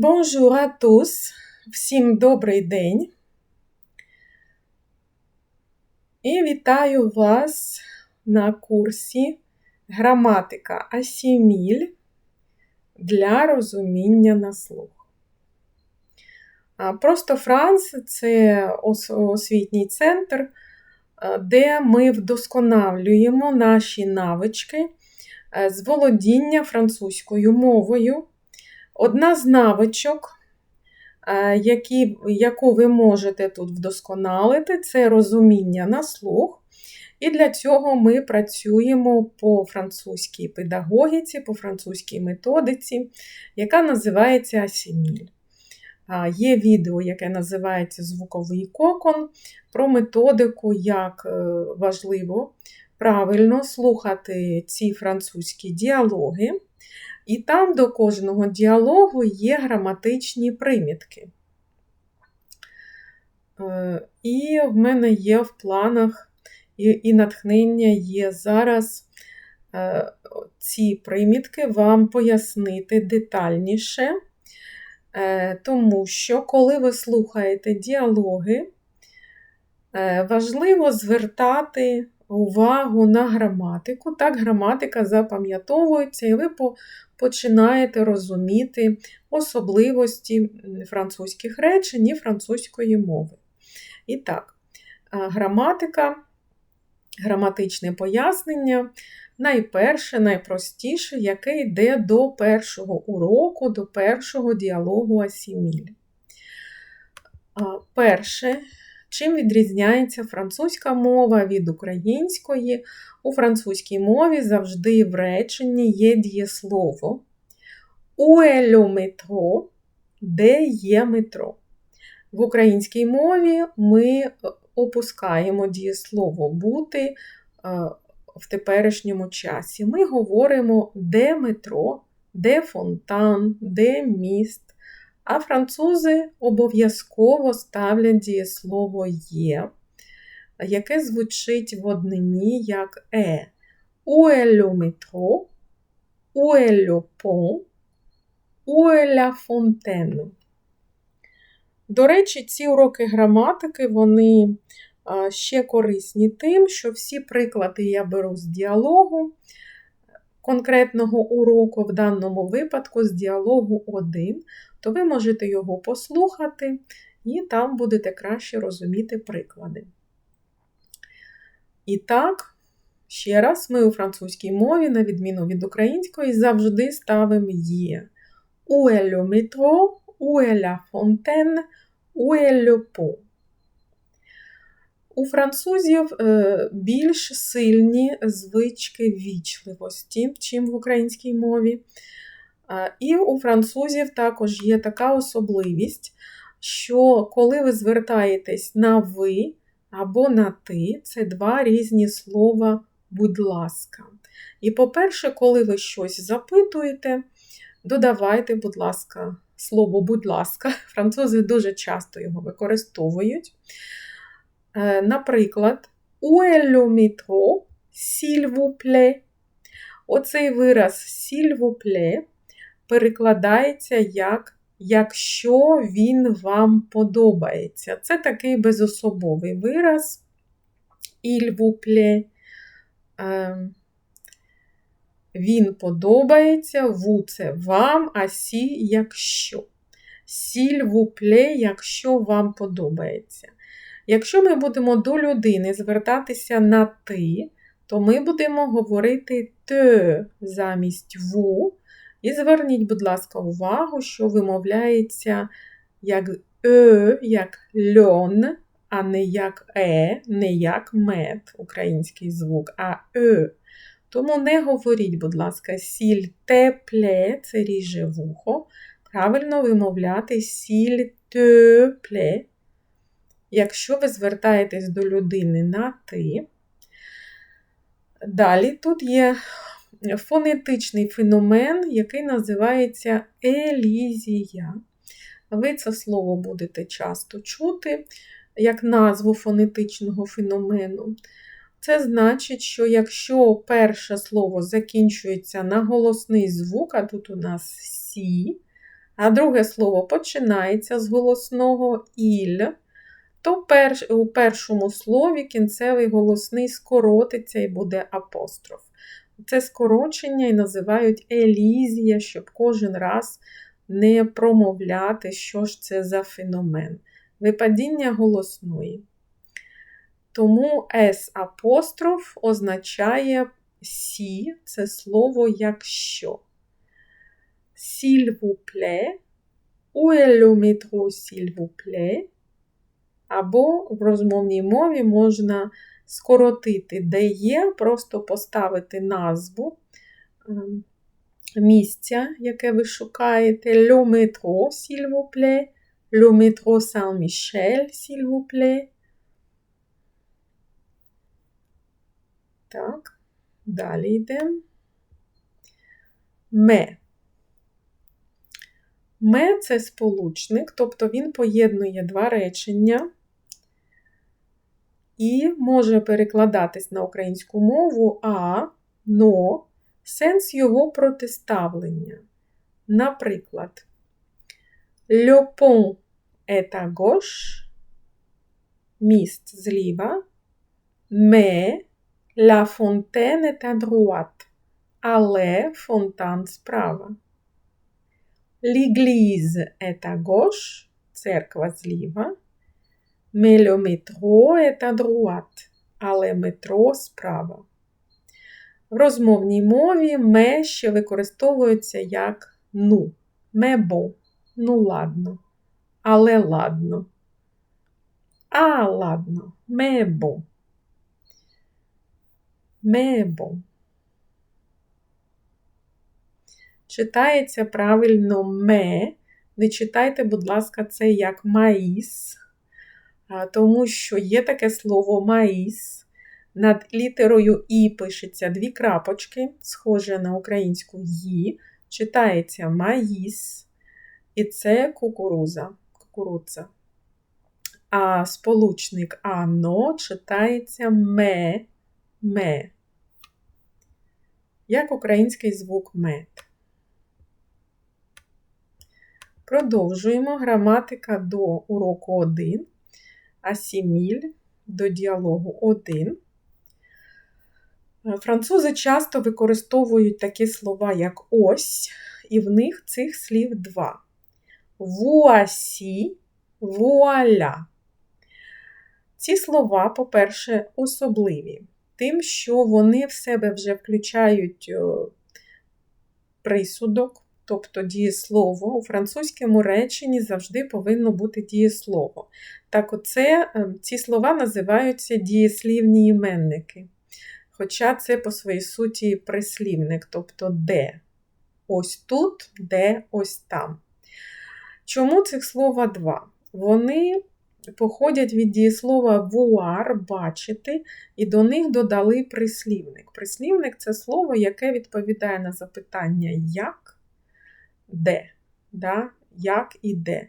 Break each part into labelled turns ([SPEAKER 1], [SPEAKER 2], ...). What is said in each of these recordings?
[SPEAKER 1] Bonjour à tous! Всім добрий день. І вітаю вас на курсі Граматика Асіміль для розуміння на слух. Просто Франц це освітній центр, де ми вдосконалюємо наші навички з володіння французькою мовою. Одна з навичок, які, яку ви можете тут вдосконалити, це розуміння на слух. І для цього ми працюємо по французькій педагогіці, по французькій методиці, яка називається Асіміль. Є відео, яке називається Звуковий кокон, про методику, як е, важливо правильно слухати ці французькі діалоги. І там до кожного діалогу є граматичні примітки. Е, і в мене є в планах і, і натхнення є зараз е, ці примітки вам пояснити детальніше, е, тому що, коли ви слухаєте діалоги, важливо звертати увагу на граматику. Так, граматика запам'ятовується, і ви починаєте розуміти особливості французьких речень і французької мови. І так, граматика, граматичне пояснення. Найперше, найпростіше, яке йде до першого уроку, до першого діалогу Асіміль. Перше, Чим відрізняється французька мова від української? У французькій мові завжди в реченні є дієслово. Уелю метро, де є метро. В українській мові ми опускаємо дієслово бути е, в теперішньому часі. Ми говоримо, де метро, де фонтан, де міст. А французи обов'язково ставлять дієслово є, яке звучить в однині як е. Le pont? Où est la fontaine? До речі, ці уроки граматики, вони ще корисні тим, що всі приклади я беру з діалогу конкретного уроку, в даному випадку з діалогу 1, то ви можете його послухати, і там будете краще розуміти приклади. І так, ще раз, ми у французькій мові, на відміну від української, завжди ставимо є. Est le métro, où est la. У французів е, більш сильні звички вічливості, чим в українській мові. І у французів також є така особливість, що коли ви звертаєтесь на ви або на ти, це два різні слова, будь ласка. І, по-перше, коли ви щось запитуєте, додавайте, будь ласка, слово будь ласка, французи дуже часто його використовують. Е, наприклад, le s'il vous. Оцей вираз plaît перекладається як якщо він вам подобається. Це такий безособовий вираз. Plaît. Ем, він подобається, ву це вам, а сі якщо. Vous plaît, якщо вам подобається. Якщо ми будемо до людини звертатися на ти, то ми будемо говорити те замість ву. І зверніть, будь ласка, увагу, що вимовляється як е, як льон, а не як е, не як мед, український звук, а е. Тому не говоріть, будь ласка, сіль тепле, це ріже вухо. Правильно вимовляти сіль тепле. Якщо ви звертаєтесь до людини на ти, далі тут є фонетичний феномен, який називається елізія. Ви це слово будете часто чути як назву фонетичного феномену. Це значить, що якщо перше слово закінчується на голосний звук, а тут у нас сі, а друге слово починається з голосного іль, то у першому слові кінцевий голосний скоротиться і буде апостроф. Це скорочення і називають елізія, щоб кожен раз не промовляти, що ж це за феномен. Випадіння голосної. Тому С апостроф означає сі, це слово якщо. S'il vous plaît? Або в розмовній мові можна скоротити, де є, просто поставити назву місця, яке ви шукаєте. Le métro, s'il vous plaît. Le métro Saint-Michel, s'il vous plaît. Так, далі йдемо. Ме. Ме це сполучник, тобто він поєднує два речення і може перекладатись на українську мову а, но, сенс його протиставлення. Наприклад, Le pont est à gauche, міст зліва, mais la fontaine est à droite, але фонтан справа. L'église est à gauche, церква зліва, mais le métro droite, але метро справа. В розмовній мові ме ще використовується як ну, мебо, ну ладно, але ладно. А, ладно, мебо. Мебо. Читається правильно ме. Не читайте, будь ласка, це як маїс, тому що є таке слово маїс. Над літерою І пишеться дві крапочки, схоже на українську «ї», читається маїс, і це кукуруза. кукурудза. А сполучник ано читається ме, ме, як український звук мед. Продовжуємо граматика до уроку 1, асіміль до діалогу 1. Французи часто використовують такі слова, як ось, і в них цих слів два. Вуасі, вуаля. Ці слова, по-перше, особливі, тим, що вони в себе вже включають присудок, тобто дієслово. У французькому реченні завжди повинно бути дієслово. Так, оце, ем, ці слова називаються дієслівні іменники. Хоча це по своїй суті прислівник, тобто де. Ось тут, де, ось там. Чому цих слова два? Вони походять від дієслова вуар бачити, і до них додали прислівник. Прислівник це слово, яке відповідає на запитання як, де, да? як і де.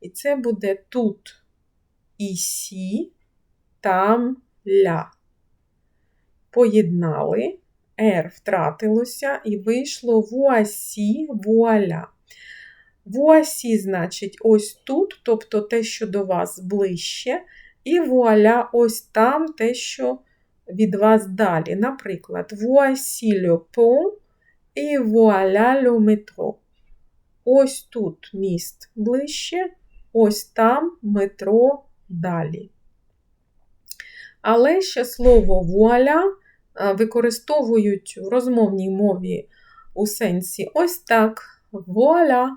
[SPEAKER 1] І це буде тут ісі, там ля. Поєднали, R втратилося і вийшло вуасі вуаля. Вуасі, значить, ось тут, тобто те, що до вас ближче, і вуаля ось там те, що від вас далі. Наприклад, вуасі le і вуаля le метро. Ось тут міст ближче, ось там метро далі. Але ще слово вуаля використовують в розмовній мові у сенсі ось так, вуаля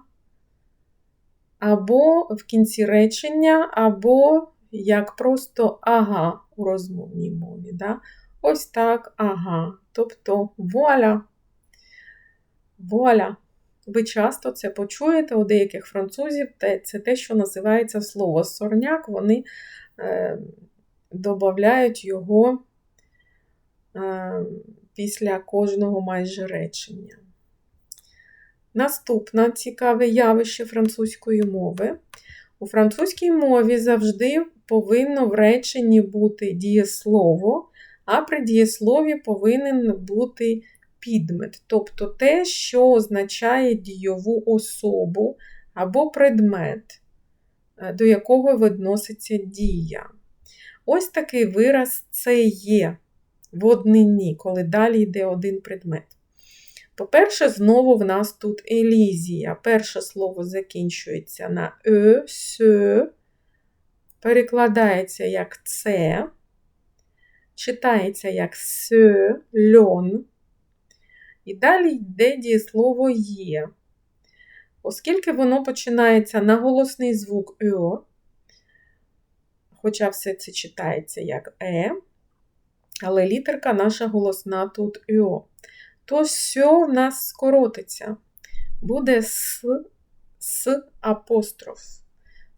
[SPEAKER 1] або в кінці речення, або як просто ага у розмовній мові. Да? Ось так, ага. Тобто вуаля. Вуаля. Ви часто це почуєте у деяких французів, це те, що називається слово сорняк, вони е, додають його е, після кожного майже речення. Наступне цікаве явище французької мови. У французькій мові завжди повинно в реченні бути дієслово, а при дієслові повинен бути підмет, тобто те, що означає дійову особу або предмет, е, до якого відноситься дія. Ось такий вираз це є в однині, коли далі йде один предмет. По-перше, знову в нас тут елізія. Перше слово закінчується на е, сьо, перекладається як це, читається як сьо, льон. І далі йде дієслово є. Оскільки воно починається на голосний звук Е, хоча все це читається як Е, але літерка наша голосна тут Е, то сьо в нас скоротиться. Буде с, с апостроф.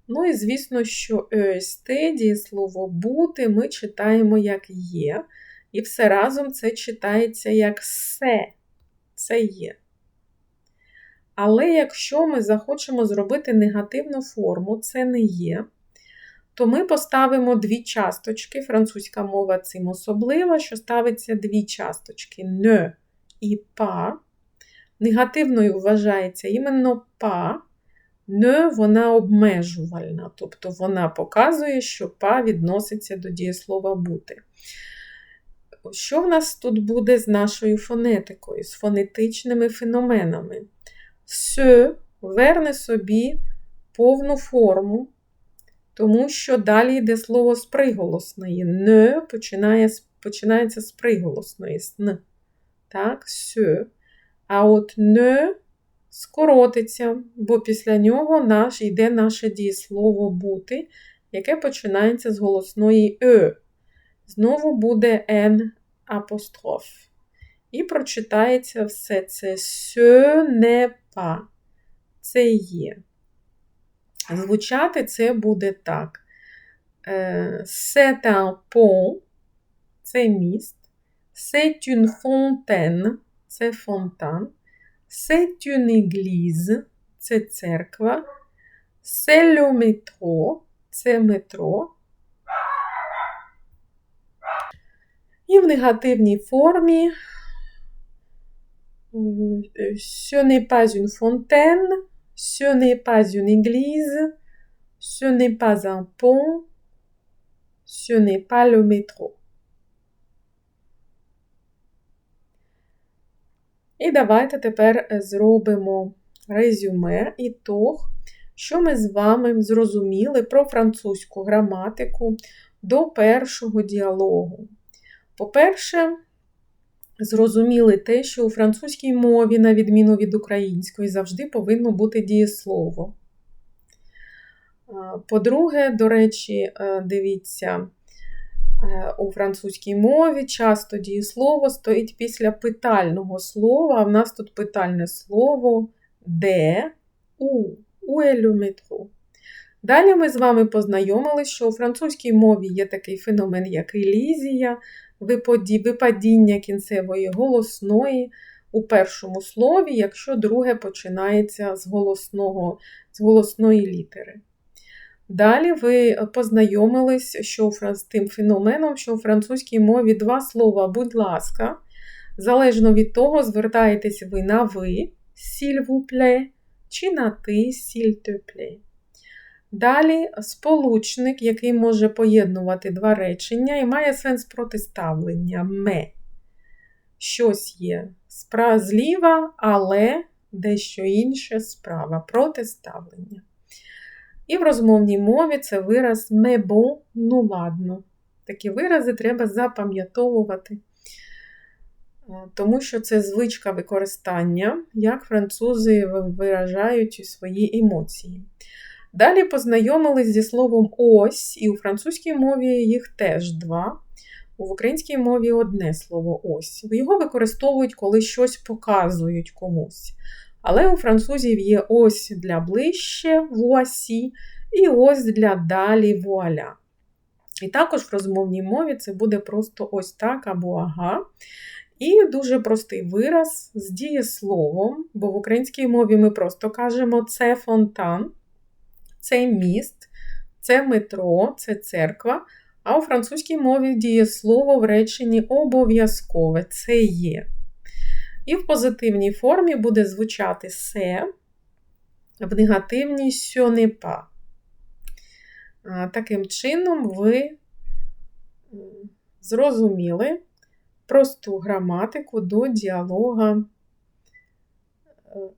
[SPEAKER 1] Ну і звісно, що ЕСТ, дієслово бути, ми читаємо як є. І все разом це читається як се. Це є. Але якщо ми захочемо зробити негативну форму, це не є, то ми поставимо дві часточки. Французька мова цим особлива, що ставиться дві часточки не і па. Негативною вважається іменно па, не вона обмежувальна, тобто вона показує, що па відноситься до дієслова бути. Що в нас тут буде з нашою фонетикою, з фонетичними феноменами? С верне собі повну форму, тому що далі йде слово з приголосної. Не починає, починається з приголосної. Сн. Так, сьо. А от не скоротиться, бо після нього наш, йде наше дієслово бути, яке починається з голосної е. Знову буде Н апостроф. І прочитається все це «ce n'est pas». Це є. Звучати це буде так. C'est un pont, це міст. C'est une fontaine, це фонтан. C'est une église, це церква. C'est le métro, це метро. І в негативній формі ce n'est pas une fontaine, ce n'est pas une église, ce n'est pas un pont, ce n'est pas le métro. І давайте тепер зробимо резюме і ітог, що ми з вами зрозуміли про французьку граматику до першого діалогу. По-перше, зрозуміли те, що у французькій мові, на відміну від української, завжди повинно бути дієслово. По-друге, до речі, дивіться, у французькій мові часто дієслово стоїть після питального слова, а в нас тут питальне слово де, у, елюметру. Далі ми з вами познайомилися, що у французькій мові є такий феномен, як елізія, випадіння кінцевої голосної у першому слові, якщо друге починається з, голосного, з голосної літери. Далі ви познайомились що з тим феноменом, що у французькій мові два слова, будь ласка, залежно від того, звертаєтесь ви на ви, s'il vous чи на ти, s'il te. Далі сполучник, який може поєднувати два речення і має сенс протиставлення ме. Щось є справа зліва, але дещо інше справа протиставлення. І в розмовній мові це вираз «me bon, ну ладно. Такі вирази треба запам'ятовувати, тому що це звичка використання, як французи виражають свої емоції. Далі познайомились зі словом ось, і у французькій мові їх теж два. В українській мові одне слово ось. Його використовують, коли щось показують комусь. Але у французів є ось для ближче вуасі, і ось для далі вуаля. І також в розмовній мові це буде просто ось так або ага. І дуже простий вираз з дієсловом, бо в українській мові ми просто кажемо це фонтан це міст, це метро, це церква. А у французькій мові дієслово в реченні обов'язкове це є. І в позитивній формі буде звучати се. в негативній сьонепа. Таким чином, ви зрозуміли просту граматику до діалога е,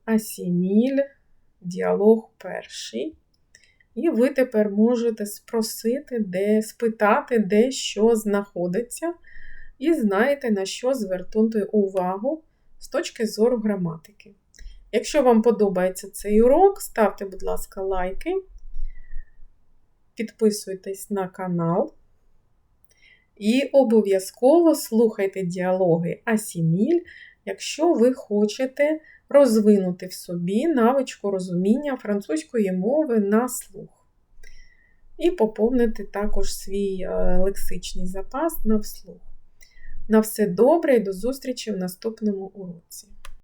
[SPEAKER 1] асіміль, діалог перший. І ви тепер можете спросити, де, спитати, де що знаходиться, і знаєте, на що звернути увагу з точки зору граматики. Якщо вам подобається цей урок, ставте, будь ласка, лайки, підписуйтесь на канал. І обов'язково слухайте діалоги Асіміль, якщо ви хочете розвинути в собі навичку розуміння французької мови на слух. І поповнити також свій е, лексичний запас на вслух. На все добре і до зустрічі в наступному уроці.